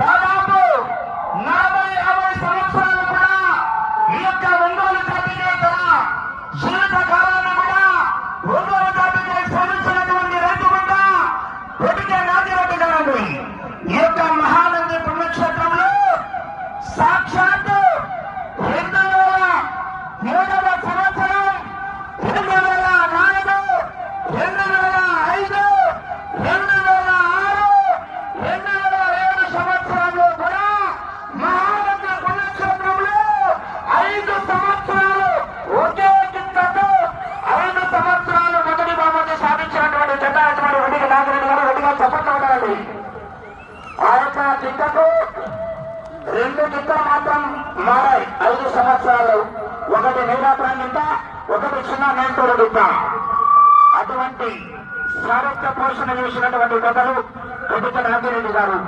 దాదాపు నలభై యాభై సంవత్సరాలు కూడా ఈ యొక్క ఒంగోలు జాతి తన జీవిత కాలాన్ని కూడా ఒంగోలు జాతికి శ్రమించినటువంటి రైతు బిడ్డ కొడుకే నాగిరెడ్డి గారు ఈ యొక్క నాగిరెడ్డి గారు రెడ్డిగా చెప్పట్లు ఉండాలి ఆ యొక్క గిత్తకు రెండు గిత్తలు మాత్రం మారాయి. ఐదు సంవత్సరాలు. ఒకటి నీలాపురం గిత్త ఒకటి చిన్న నేంటూరు గిత్త అటువంటి సారథ్య పోషణ చేసినటువంటి కథలు రెడ్డిక నాగిరెడ్డి గారు.